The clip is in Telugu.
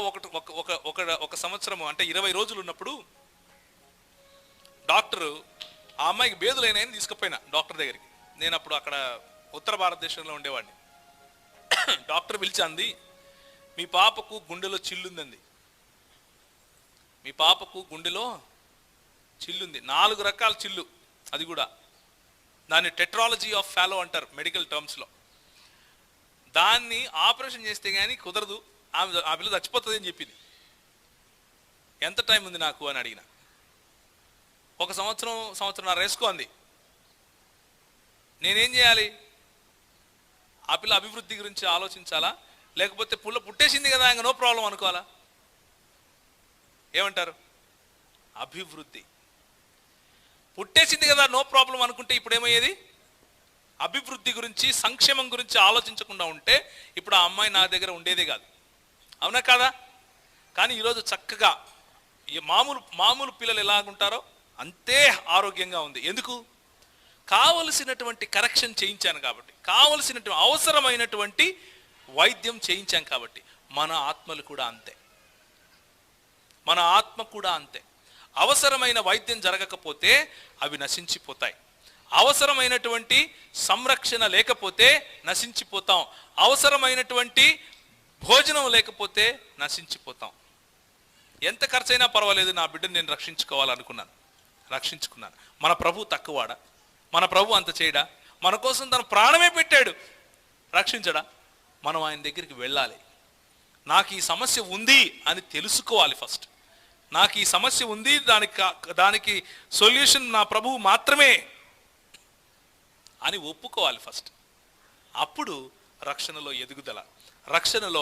ఒకటి ఒక ఒక ఒక సంవత్సరము సంవత్సరం అంటే ఇరవై రోజులు ఉన్నప్పుడు డాక్టరు ఆ అమ్మాయికి బేదులైనాయని తీసుకుపోయినా డాక్టర్ దగ్గరికి. నేను అప్పుడు అక్కడ ఉత్తర భారతదేశంలో ఉండేవాడిని. డాక్టర్ పిలిచి అంది మీ పాపకు గుండెలో చిల్లుందండి మీ పాపకు గుండెలో చిల్లుంది. నాలుగు రకాల చిల్లు అది కూడా. దాన్ని టెట్రాలజీ ఆఫ్ ఫాలో అంటారు మెడికల్ టర్మ్స్లో. దాన్ని ఆపరేషన్ చేస్తే కానీ కుదరదు. ఆమె ఆ పిల్ల చచ్చిపోతుంది అని చెప్పింది. ఎంత టైం ఉంది నాకు అని అడిగిన. ఒక సంవత్సరం సంవత్సరం వేసుకో అంది. నేనేం చేయాలి? ఆ పిల్ల అభివృద్ధి గురించి ఆలోచించాలా? లేకపోతే పుల్ల పుట్టేసింది కదా ఇంకా నో ప్రాబ్లం అనుకోవాలా? ఏమంటారు? అభివృద్ధి. పుట్టేసింది కదా నో ప్రాబ్లం అనుకుంటే ఇప్పుడు ఏమయ్యేది అభివృద్ధి గురించి సంక్షేమం గురించి ఆలోచించకుండా ఉంటే ఇప్పుడు ఆ అమ్మాయి నా దగ్గర ఉండేదే కాదు. అవునా కాదా? కానీ ఈరోజు చక్కగా ఈ మామూలు మామూలు పిల్లలు ఎలాగుంటారో అంతే ఆరోగ్యంగా ఉంది. ఎందుకు? కావలసినటువంటి కరెక్షన్ చేయించాను కాబట్టి కావలసినటువంటి అవసరమైనటువంటి వైద్యం చేయించాం కాబట్టి మన ఆత్మలు కూడా అంతే. మన ఆత్మ కూడా అంతే. అవసరమైన వైద్యం జరగకపోతే అవి నశించిపోతాయి. అవసరమైనటువంటి సంరక్షణ లేకపోతే నశించిపోతాం. అవసరమైనటువంటి భోజనం లేకపోతే నశించిపోతాం. ఎంత ఖర్చైనా పర్వాలేదు నా బిడ్డను నేను రక్షించుకోవాలనుకున్నాను. రక్షించుకున్నాను. మన ప్రభు తక్కువాడా? మన ప్రభు అంత చేయడా? మన కోసం తన ప్రాణమే పెట్టాడు. రక్షించడా? మనం ఆయన దగ్గరికి వెళ్ళాలి. నాకు ఈ సమస్య ఉంది అని తెలుసుకోవాలి ఫస్ట్. నాకు ఈ సమస్య ఉంది దానికి దానికి సొల్యూషన్ నా ప్రభువు మాత్రమే అని ఒప్పుకోవాలి ఫస్ట్. అప్పుడు రక్షణలో ఎదుగుదల. రక్షణలో